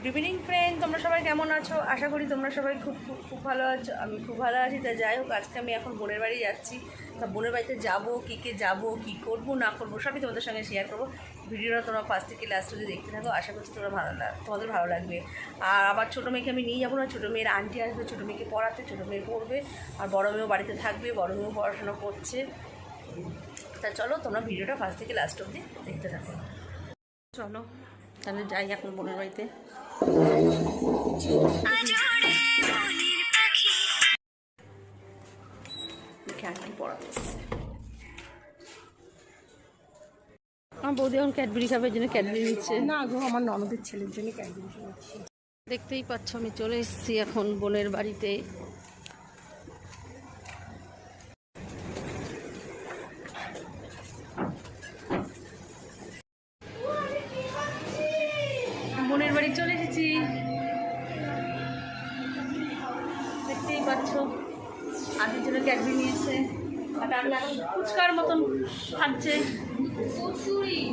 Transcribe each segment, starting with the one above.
Good evening friend তোমরা সবাই কেমন আছো? আশা করি তোমরা সবাই খুব খুব ভালো আছো। আমি খুব ভালো আছি। তা যাই হোক, আজকে আমি এখন বোনের বাড়ি যাচ্ছি। তা বোনের বাড়িতে যাব, কী কে যাব, কী করব, না করব, সবই তোমাদের সঙ্গে শেয়ার করব। ভিডিওটা তোমরা ফার্স্ট থেকে লাস্ট অবধি দেখতে থাকো। আশা করছি তোমরা ভালো তোমাদের ভালো লাগবে। আর আবার ছোটো মেয়েকে আমি নিয়ে যাব না। ছোটো মেয়ের আন্টি আসবে, ছোটো মেয়েকে পড়াতে, ছোটো মেয়ে পড়বে। আর বড়ো মেয়েও বাড়িতে থাকবে, বড়ো মেয়েও পড়াশোনা করছে। তা চলো, তোমরা ভিডিওটা ফার্স্ট থেকে লাস্ট অবধি দেখতে থাকো। চলো, তাহলে যাই এখন বোনের বাড়িতে। আমার বৌদি এখন ক্যাডবেরি খাবে জন্য ক্যাডবেরি নিচ্ছে। না গো আমার ননদের ছেলের জন্য ক্যাডবেরি দেখতেই পাচ্ছ আমি চলে এসেছি এখন বোনের বাড়িতে বোনের বাড়ি চলে এসেছি। দেখতেই পাচ্ছ, আদির জন্য ক্যাডবি নিয়েছে। ফুচকার মতন খাচ্ছে।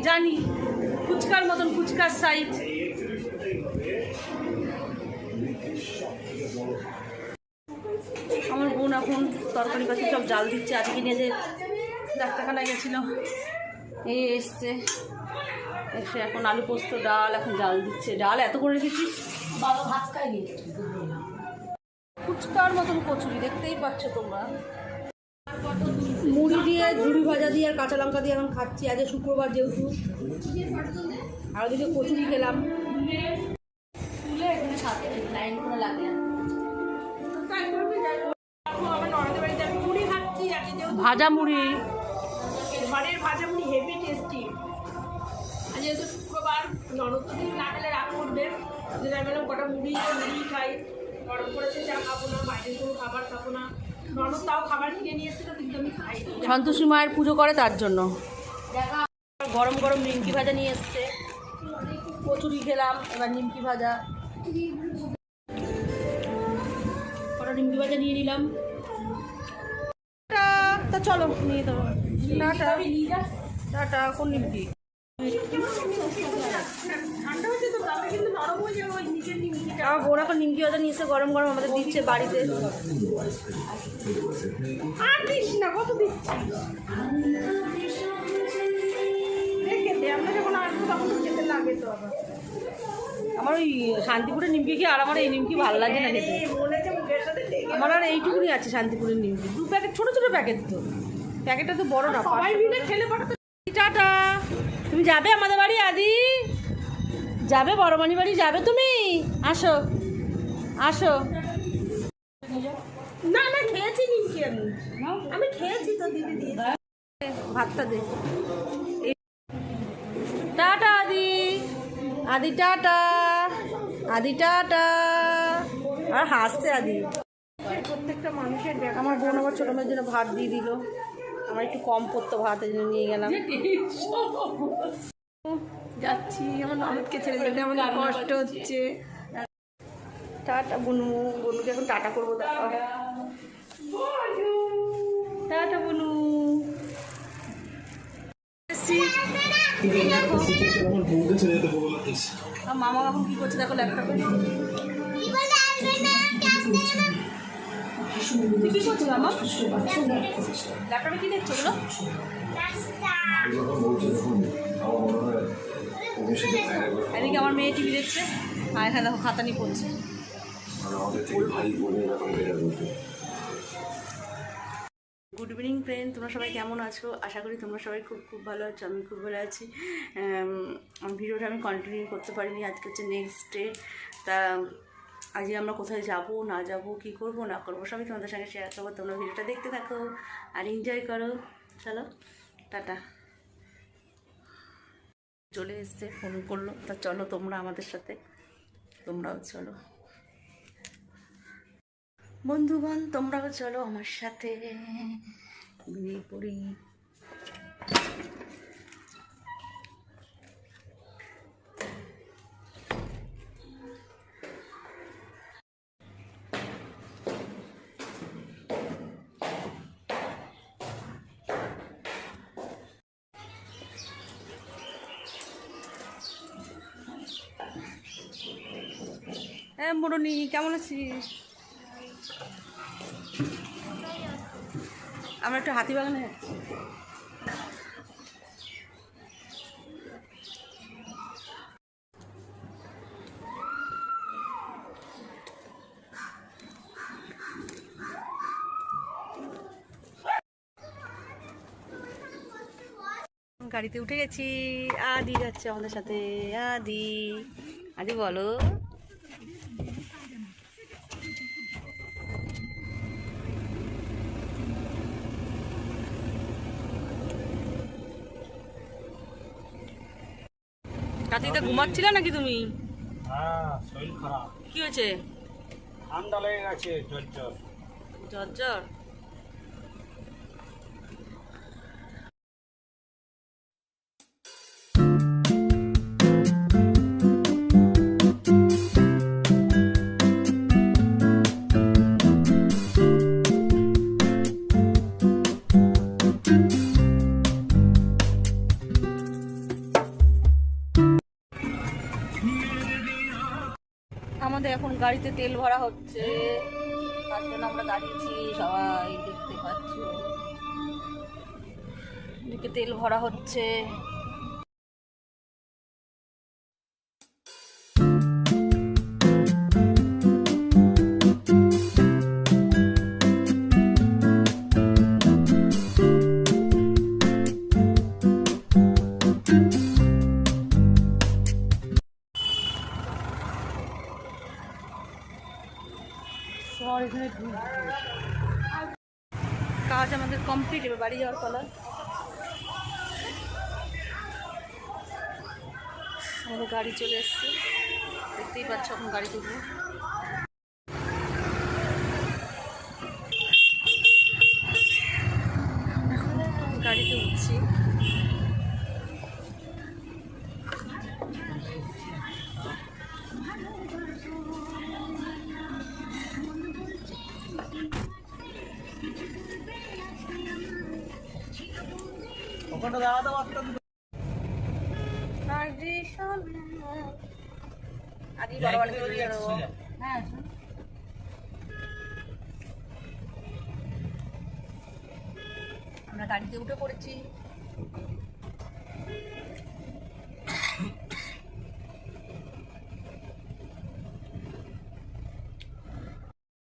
জানি, ফুচকার মতন ফুচকার সাইজ আমার বোন এখন তরকারি পাতি সব জাল দিচ্ছে আজকে নিয়ে যে ডাক্তারখানায় গেছিল। এই এসছে। এসে এখন আলু পোস্ত ডাল এখন জাল দিচ্ছে। ডাল এত করে রেখেছিস বাবা ভাত খাইনি ফুচকার মতন কচুরি দেখতেই পাচ্ছ তোমরা। মুড়ি দিয়ে ঝুড়ি ভাজা দিয়ে আর কাঁচা লঙ্কা দিয়ে এখন খাচ্ছি। আজ শুক্রবার যেহেতু আর ওদিকে কচুরি খেলাম। যেহেতু ভাজা মুড়ি ঘরের ভাজা না খেলে রাগ করবে। যে আমি বললাম কটা মুড়ি মুড়ি খাই। গরম করেছে চা খাব না বাইরের কোনো খাবার খাব না। ননদ তাও খাবার কিনে নিয়ে এসেছিল কিন্তু আমি খাই সন্তোষী মায়ের পুজো করে তার জন্য। দেখা গরম গরম নিমকি ভাজা নিয়ে এসছে। কচুরি খেলাম এবার নিমকি ভাজা। কটা নিমকি ভাজা নিয়ে নিলাম। তা চলো নিয়ে দেবো টাটা। টাটা কোন নিমকি? আমার বোন এখন নিমকি ভাজা নিয়ে এসে গরম গরম আমাদের দিচ্ছে বাড়িতে। আর দিস না কত দিচ্ছি? আমরা যখন আসব তখন খেতে লাগে তো আবার। আমার ওই শান্তিপুরের নিমকি কি আর আমার এই নিমকি ভালো লাগে না খেতে। আমার আর এইটুকুনি আছে শান্তিপুরের নিমকি। দু প্যাকেট ছোটো ছোটো প্যাকেট তো। প্যাকেটটা তো বড় না সবাই মিলে খেলে পরে টাটা। তুমি যাবে আমাদের বাড়ি আদি? যাবে বড়মানি বাড়ি যাবে তুমি? আসো আসো। না না খেয়েছি নিমকি আমি। আমি খেয়েছি তো দিদি দিয়ে ভাতটা দে। টাটা আদি। আদি টাটা। আদি টাটা। আর হাসছে আদি। প্রত্যেকটা মানুষের আমার বোন আমার ছোটো মেয়ের জন্য ভাত দিয়ে দিল। আমার একটু কম পড়তো ভাত এই জন্য নিয়ে গেলাম। যাচ্ছি আমার ননদকে ছেড়ে যেতে আমার কষ্ট হচ্ছে। টাটা বুনু বুনুকে এখন টাটা করব দেখো টাটা বুনু। মামা এখন কি করছে দেখো ল্যাপটপে। তুই কি করছিস মামা ল্যাপটপে কি দেখছ ওগুলো এদিকে আমার মেয়ে টিভি দেখছে আর এখানে দেখো খাতা নিয়ে পড়ছে গুড ইভিনিং ফ্রেন্ড তোমরা সবাই কেমন আছো? আশা করি তোমরা সবাই খুব খুব ভালো আছো, আমি খুব ভালো আছি। ভিডিওটা আমি কন্টিনিউ করতে পারিনি। আজকে হচ্ছে নেক্সট ডে তা আজকে আমরা কোথায় যাব, না যাব, কি করব, না করব, সবই তোমাদের সঙ্গে শেয়ার করব। তোমরা ভিডিওটা দেখতে থাকো আর এনজয় করো। চলো, টাটা। চলে এসছে ফোন করল। তা চলো তোমরা আমাদের সাথে, তোমরাও চলো। বন্ধুগণ, তোমরাও চলো আমার সাথে। পড়ি। হ্যাঁ মোরনি, কেমন আছিস? আমরা একটু হাতিবাগানে যাচ্ছি। গাড়িতে উঠে গেছি। আদি যাচ্ছে আমাদের সাথে। আদি আদি বলো। রাত্রিতে ঘুমাচ্ছিলে নাকি তুমি? হ্যাঁ শরীর খারাপ। কি হয়েছে? ঠান্ডা লেগে গেছে জ্বর জ্বর জ্বর জ্বর আমাদের এখন গাড়িতে তেল ভরা হচ্ছে। তার জন্য আমরা দাঁড়িয়েছি সবাই দেখতে পাচ্ছ। দিকে তেল ভরা হচ্ছে। বাড়ি যাওয়ার পালা। আমাদের গাড়ি চলে এসছে। দেখতেই পাচ্ছ এখন গাড়ি তুলবো। হ্যাঁ আমরা গাড়িতে উঠে পড়েছি।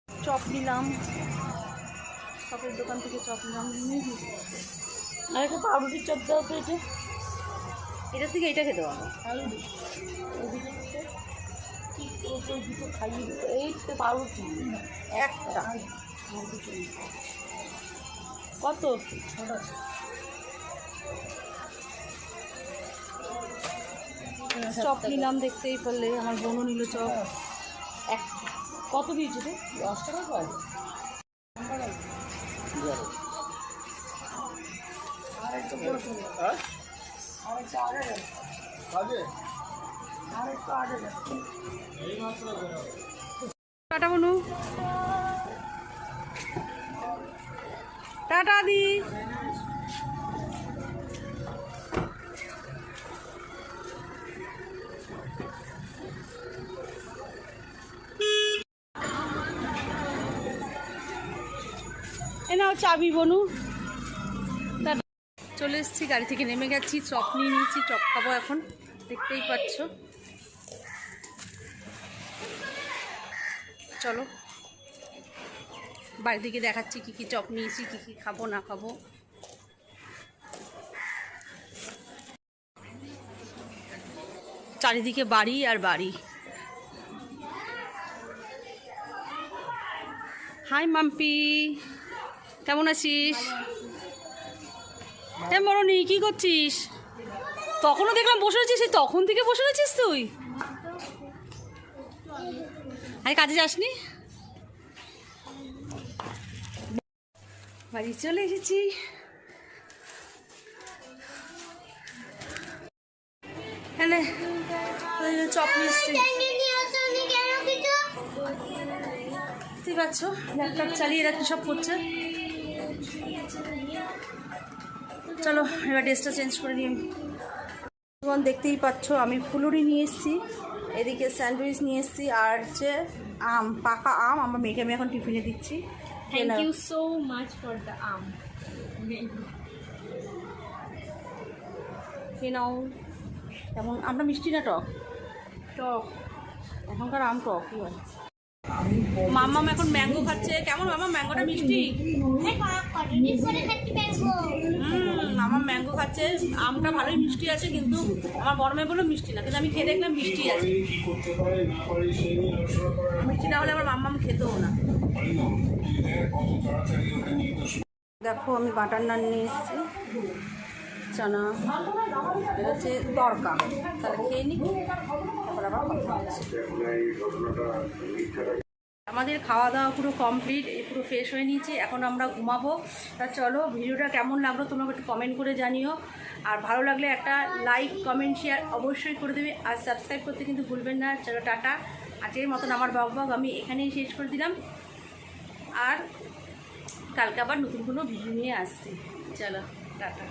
চপ নিলাম। চপের দোকান থেকে চপ নিলাম। আর একটা পাউরুটির চপ দাও তো এটা। থেকে এটা খেতে পারব দুটো খাইয়ে এই তো পাউরুটি। একটা। কত? চপ নিলাম দেখতেই পারলে, আমার বোনও নিল চপ। এক কত দিয়েছে দশ টাকা হ্যাঁ কাজে টাটা বনু টাটা দি এ নাও চাবি বনু। চলে এসেছি, গাড়ি থেকে নেমে গেছি, চপ নিয়ে নিয়েছি, চপ খাব এখন, দেখতেই পাচ্ছ। চলো বাড়ি থেকে দেখাচ্ছি কী কী চপ নিয়েছি, কী কী খাব, না খাব। চারিদিকে বাড়ি আর বাড়ি। হাই মাম্পি, কেমন আছিস? হ্যাঁ মরণি কী করছিস? তখনও দেখলাম বসে রয়েছিস তখন থেকে বসে রয়েছিস তুই? আরে কাজে যাসনি? বাড়ি চলে এসেছি। এনে চপ ল্যাপটপ চালিয়ে রাখতে সব করছে? চলো এবার ড্রেসটা চেঞ্জ করে নিই। তোমার দেখতেই পাচ্ছ আমি ফুলুরি নিয়ে এসেছি এদিকে স্যান্ডউইচ নিয়ে এসেছি আর হচ্ছে আম পাকা আম আমার মেয়েকে আমি এখন টিফিনে দিচ্ছি। Thank you so much for the aam. নাও তেমন আমরা মিষ্টি না টক? টক। এখনকার আম টক কি হয় মাম্মাম এখন ম্যাঙ্গো খাচ্ছে। কেমন মামা ম্যাঙ্গোটা মিষ্টি? আমার ম্যাঙ্গো খাচ্ছে। আমটা ভালোই মিষ্টি আছে, কিন্তু আমার বড় মেয়ে বলল মিষ্টি না, কিন্তু আমি খেয়ে দেখলাম মিষ্টি আছে। মিষ্টি না হলে আমার মাম্মাম খেতেও না। দেখো, আমি বাটার নান নিয়ে এসেছি। চানা, এটা হচ্ছে তরকা। তাহলে খেয়ে নিই তারপর আবার কথা আমাদের খাওয়া দাওয়া পুরো কমপ্লিট পুরো ফ্রেশ হয়ে নিয়েছি। এখন আমরা ঘুমাবো। তা চলো, ভিডিওটা কেমন লাগল তোমরা একটু কমেন্ট করে জানিও। আর ভালো লাগলে একটা লাইক কমেন্ট শেয়ার অবশ্যই করে দেবে। আর সাবস্ক্রাইব করতে কিন্তু ভুলবেন না। চলো, টাটা। আজকের মতন আমার বক বক আমি এখানেই শেষ করে দিলাম। আর কালকে আবার নতুন কোনো ভিডিও নিয়ে আসছি। চলো, টাটা।